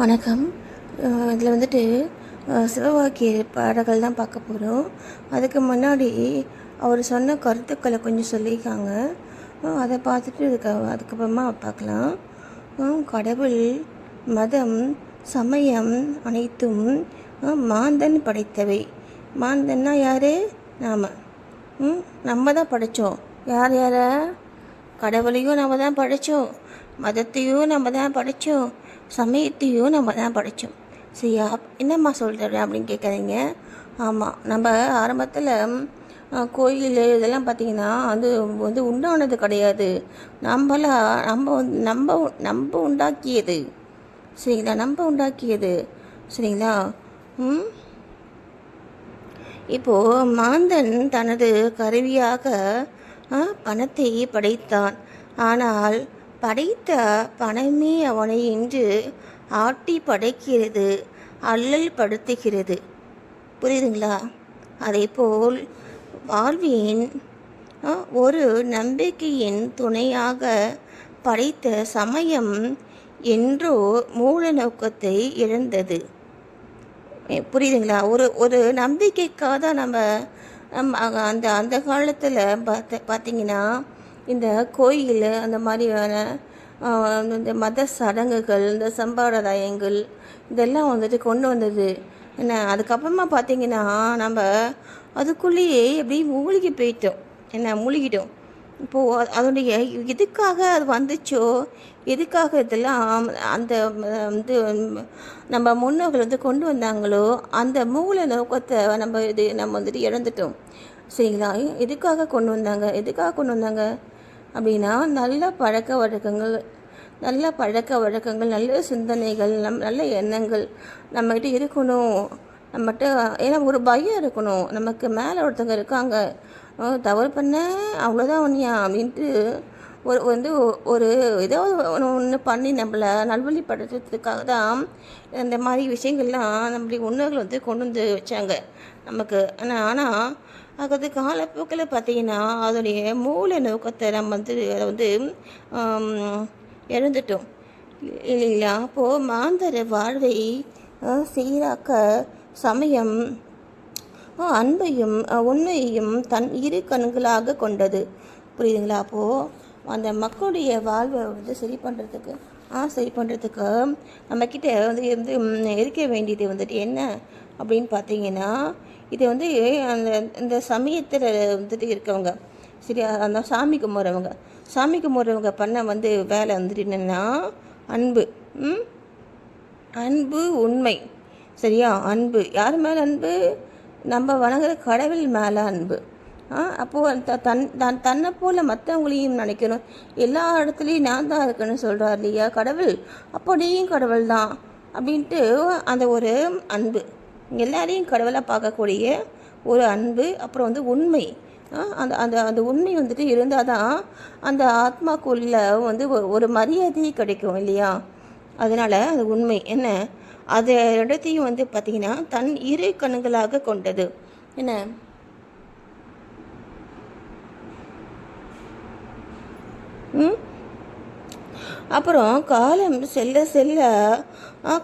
வணக்கம். இதில் வந்துட்டு சிவவாக்கிய பாடல்கள் தான் பார்க்க போகிறோம் அதுக்கு முன்னாடி அவர் சொன்ன கருத்துக்களை கொஞ்சம் சொல்லியிருக்காங்க. அதை பார்த்துட்டு அதுக்கு அதுக்கப்புறமா பார்க்கலாம். கடவுள் மதம் சமயம் அனைத்தும் மாந்தன் படைத்தவை. மாந்தன்னா யார்? நாம். நம்ம தான் படைத்தோம் யார் யாரை? கடவுளையும் நம்ம தான் படைத்தோம் மதத்தையும் நம்ம தான் படைத்தோம் சமயத்தையும் நம்ம தான் படைத்தோம் சரியா? என்னம்மா சொல்கிற அப்படின்னு கேட்குறீங்க ஆமாம் நம்ம ஆரம்பத்தில் கோயில் இதெல்லாம் பார்த்திங்கன்னா அது வந்து உண்டானது கிடையாது. நம்மளா நம்ம வந்து நம்ம நம்ம உண்டாக்கியது. சரிங்களா? நம்ம உண்டாக்கியது. சரிங்களா? ம்? இப்போது மாந்தன் தனது கருவியாக பணத்தை படைத்தான். ஆனால் படைத்த பணமே அவனை இன்று ஆட்டி படைக்கிறது அல்லல் படுத்துகிறது. புரியுதுங்களா? அதேபோல் வாழ்வின் ஒரு நம்பிக்கையின் துணையாக படைத்த சமயம் என்றோ மூல நோக்கத்தை இழந்தது. புரியுதுங்களா? ஒரு ஒரு நம்பிக்கைக்காக தான் நம்ம நம்ம அந்த அந்த காலத்தில் பார்த்த பார்த்தீங்கன்னா இந்த கோயில் அந்த மாதிரியான இந்த மத சடங்குகள் இந்த சம்பிரதாயங்கள் இதெல்லாம் வந்துட்டு கொண்டு வந்தது. என்ன அதுக்கப்புறமா பார்த்தீங்கன்னா நம்ம அதுக்குள்ளேயே அப்படியே மூழ்கி போயிட்டோம். என்ன மூழ்கிட்டோம். இப்போது அதனுடைய எதுக்காக அது வந்துச்சோ எதுக்காக இதெல்லாம் அந்த வந்து நம்ம முன்னோர்கள் வந்து கொண்டு வந்தாங்களோ அந்த மூல நோக்கத்தை நம்ம இது நம்ம வந்துட்டு இழந்துட்டோம். சரிங்களா? எதுக்காக கொண்டு வந்தாங்க? எதுக்காக கொண்டு வந்தாங்க? அப்படின்னா நல்ல பழக்க வழக்கங்கள் நல்ல பழக்க வழக்கங்கள் நல்ல சிந்தனைகள் நம் நல்ல எண்ணங்கள் நம்மகிட்ட இருக்கணும். நம்மகிட்ட ஏன்னா ஒரு பயம் இருக்கணும். நமக்கு மேலே ஒருத்தங்க இருக்காங்க. தவறு பண்ண. அவ்வளோதான் ஒன்றியா அப்படின்ட்டு ஒரு வந்து ஒரு ஏதோ ஒன்று ஒன்று பண்ணி நம்மளை நல்வழிப்படுத்துறதுக்காக தான் இந்த மாதிரி விஷயங்கள்லாம் நம்முடைய முன்னோர்கள் வந்து கொண்டு வந்து வச்சாங்க. நமக்கு. ஆனால் ஆனால் அது காலப்போக்கில் பார்த்தீங்கன்னா அதோடைய மூல நோக்கத்தை நம்ம வந்து அதை வந்து இழந்துட்டோம். இல்லைங்களா அப்போது மாந்தர வாழ்வை சீராக்க சமயம் அன்பையும் உண்மையையும் தன் இரு கண்களாக கொண்டது. புரியுதுங்களா? அப்போது அந்த மக்களுடைய வாழ்வை வந்து சரி பண்ணுறதுக்கு ஆ சரி பண்ணுறதுக்கு நம்மக்கிட்ட வந்து வந்து இருக்க வேண்டியது வந்துட்டு என்ன அப்படின்னு பார்த்தீங்கன்னா இது வந்து அந்த இந்த சமயத்தில் வந்துட்டு இருக்கவங்க சரியா? அந்த சாமி கும்பிட்றவங்க சாமி கும்பிட்றவங்க பண்ண வந்து வேலை வந்துட்டு என்னென்னா அன்பு ம்? அன்பு உண்மை சரியா? அன்பு. யார் மேலே அன்பு? நம்ம வணங்குற கடவுள் மேலே அன்பு. அப்போது த தன் தன் தன்னை போல் மற்றவங்களையும் நினைக்கணும். எல்லா இடத்துலையும் நான் தான் இருக்கேன்னு சொல்கிறார் இல்லையா? கடவுள். அப்போ நீயும் கடவுள் தான் அப்படின்ட்டு அந்த ஒரு அன்பு. எல்லாரையும் கடவுளாக பார்க்கக்கூடிய ஒரு அன்பு அப்புறம் வந்து உண்மை. அந்த அந்த அந்த உண்மை வந்துட்டு இருந்தால் தான் அந்த ஆத்மாக்குள்ள வந்து ஒரு- ஒரு மரியாதை கிடைக்கும் இல்லையா? அதனால் அது உண்மை. என்ன? அது இடத்தையும் வந்து பார்த்திங்கன்னா தன் இரு கண்களாக கொண்டது. என்ன? அப்புறம் காலம் செல்ல செல்ல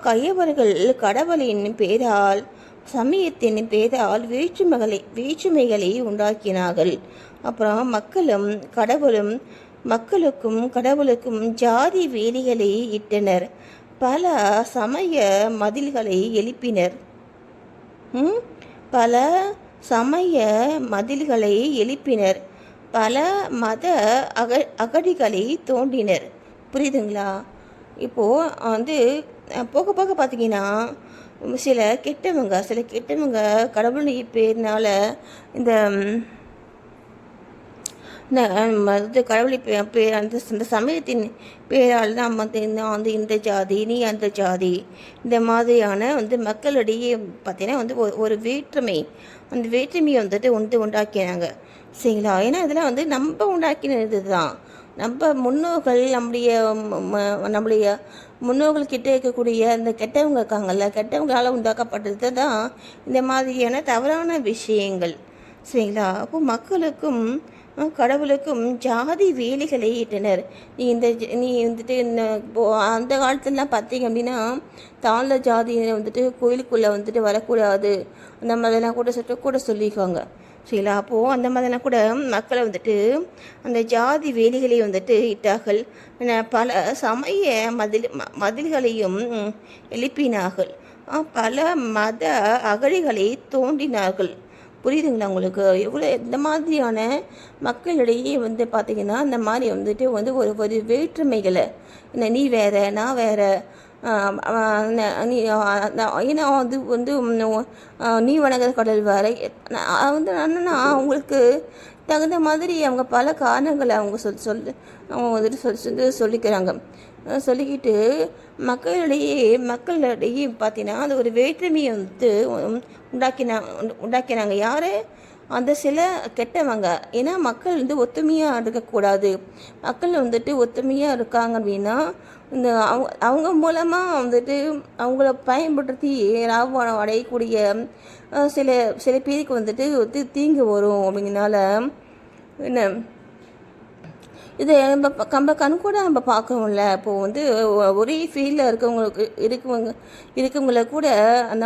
கையவர்கள் கடவுளின் பேரால் சமயத்தின் பேரால் வேற்றுமைகளை வேற்றுமைகளை உண்டாக்கினார்கள். அப்புறம் மக்களும் கடவுளும் மக்களுக்கும் கடவுளுக்கும் ஜாதி வேலிகளை இட்டனர். பல சமய மதில்களை எழுப்பினர். ம்? பல சமய மதில்களை எழுப்பினர். பல மத அக அகடிகளை தோண்டினர். புரியுதுங்களா? இப்போது வந்து போக போக பார்த்தீங்கன்னா சில கெட்டவங்க சில கெட்டவங்க கடவுளுடைய பேர்னால் இந்த வந்து கடவுளை பேர் அந்த இந்த சமயத்தின் பேரால் தான் வந்து நான் வந்து இந்த ஜாதி நீ அந்த ஜாதி இந்த மாதிரியான வந்து மக்களிடையே பார்த்தீங்கன்னா வந்து ஒரு ஒரு வேற்றுமை அந்த வேற்றுமையை வந்துட்டு வந்து உண்டாக்கினாங்க. சரிங்களா? ஏன்னா இதெல்லாம் வந்து நம்ம உண்டாக்கினது தான் நம்ம முன்னோர்கள் நம்முடைய நம்முடைய முன்னோர்கள் கிட்டே இருக்கக்கூடிய அந்த கெட்டவங்க இருக்காங்கல்ல கெட்டவங்களால் உண்டாக்கப்பட்டது தான் இந்த மாதிரியான தவறான விஷயங்கள். சரிங்களா? அப்போ மக்களுக்கும் கடவுளுக்கும் ஜாதி வேலிகளை ஈட்டினர். நீ இந்த ஜ- நீ வந்துட்டு இந்த அந்த காலத்துலலாம் பார்த்தீங்க அப்படின்னா தாழ்ந்த ஜாதியினர் வந்துட்டு கோயிலுக்குள்ளே வந்துட்டு வரக்கூடாது. அந்த மாதிரிலாம் கூட சொல்லிட்டு கூட சொல்லியிருக்காங்க. சரிங்களா அப்போது அந்த மாதிரிலாம் கூட மக்களை வந்துட்டு அந்த ஜாதி வேலிகளை வந்துட்டு இட்டார்கள். பல சமய மதில் மதில்களையும் எழுப்பினார்கள். பல மத அகழிகளை தோண்டினார்கள். புரியுதுங்களா உங்களுக்கு? எவ்வளோ இந்த மாதிரியான மக்களிடையே வந்து பார்த்திங்கன்னா இந்த மாதிரி வந்துட்டு வந்து ஒரு ஒரு வேற்றுமைகளை என்ன நீ வேற நான் வேறு ஏன்னா வந்து வந்து நீ வணங்குற கடல் வரை வந்து என்னன்னா அவங்களுக்கு தகுந்த மாதிரி அவங்க பல காரணங்களை அவங்க சொல் சொல்லி அவங்க வந்துட்டு சொல் சொல்லி சொல்லிக்கிறாங்க. சொல்லிக்கிட்டு மக்களிடையே மக்களிடையே பார்த்தீங்கன்னா அது ஒரு வேற்றுமையை வந்து உண்டாக்கினா உண்டாக்கினாங்க. யார்? அந்த சில கெட்டவங்க. ஏன்னா மக்கள் வந்து ஒத்துமையாக இருக்கக்கூடாது. மக்கள் வந்துட்டு ஒத்துமையாக இருக்காங்க அப்படின்னா இந்த அவங்க அவங்க மூலமாக வந்துட்டு அவங்கள பயன்படுத்தி லாபம் அடையக்கூடிய சில சில பேருக்கு வந்துட்டு வந்து தீங்கு வரும் அப்படிங்கிறனால என்ன? இதை நம்ம நம்ம கண் கூட நம்ம பார்க்கணும்ல. இப்போது வந்து ஒரே ஃபீல்டில் இருக்கவங்களுக்கு இருக்கவங்க இருக்கவங்கள கூட அந்த